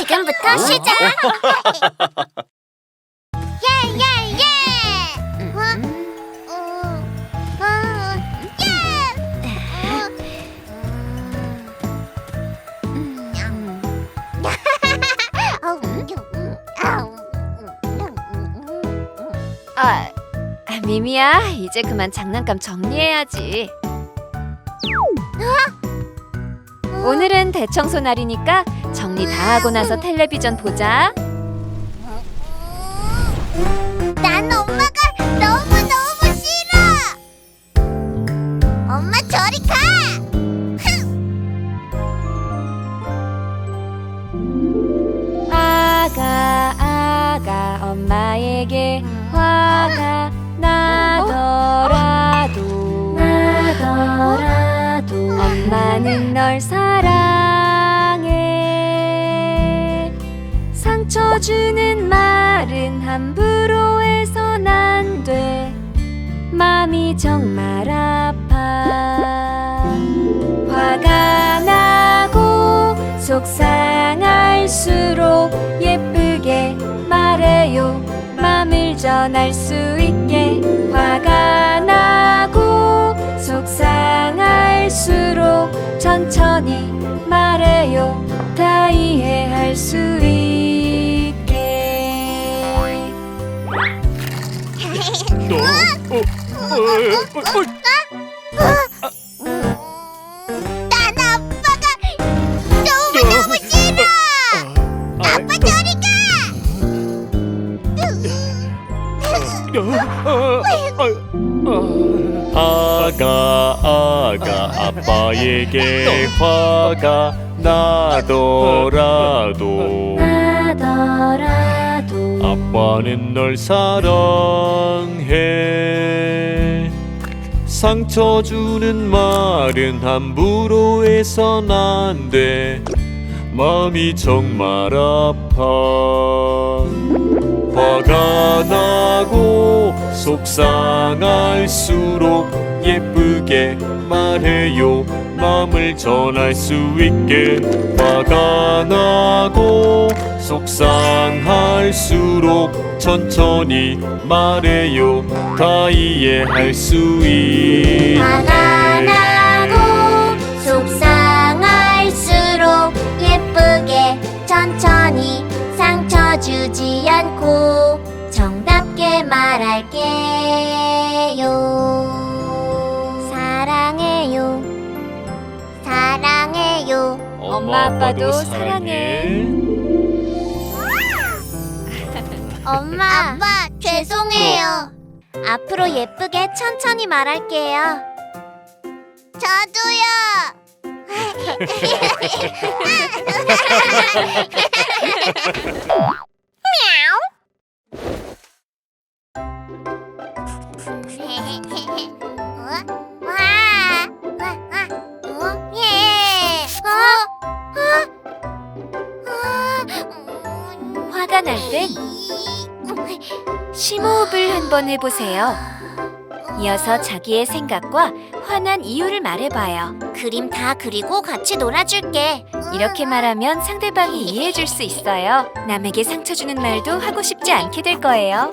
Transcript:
지금부터 시작. 예예예. 어? 어, 어, 예. 음, 음. 음, 음, 음. 아, 미미야, 이제 그만 장난감 정리해야지. 오늘은 대청소 날이니까 정리 다 하고 나서 텔레비전 보자. 난 엄마가 너무 너무 싫어. 엄마 저리 가. 아가 아가 엄마에게 화가 나더라도 나더라도 엄마는 널 사랑해. 상처 주는 말은 함부로 해선 안돼. 맘이 정말 아파. 화가 나고 속상할수록 예쁘게 말해요. 맘을 전할 수 있게 화가 나 어, 어, 난 아빠가 너무 너무 싫어. 아빠 저리 아가 아가 아빠에게 화가 나더라도 나더라도 아빠는 널 사랑해 상처 주는 말은 함부로 해선 안 돼 마음이 정말 아파. 화가 나고 속상할수록 예쁘게 말해요. 마음을 전할 수 있게 화가 나고 속상할수록 천천히 말해요 다 이해할 수 있게 화가 나고 속상할수록 예쁘게 천천히 상처 주지 않고 정답게 말할게요. 사랑해요. 사랑해요. 엄마, 아빠도 사랑해. 엄마, 아빠 죄송해요. 앞으로 예쁘게 천천히 말할게요. 저도요. 어? 와, 와, 와, 어? 예. 어? 어? 어? 화가 날 땐 심호흡을 한번 해보세요. 이어서 자기의 생각과 화난 이유를 말해봐요. 그림 다 그리고 같이 놀아줄게. 이렇게 말하면 상대방이 이해해줄 수 있어요. 남에게 상처 주는 말도 하고 싶지 않게 될 거예요.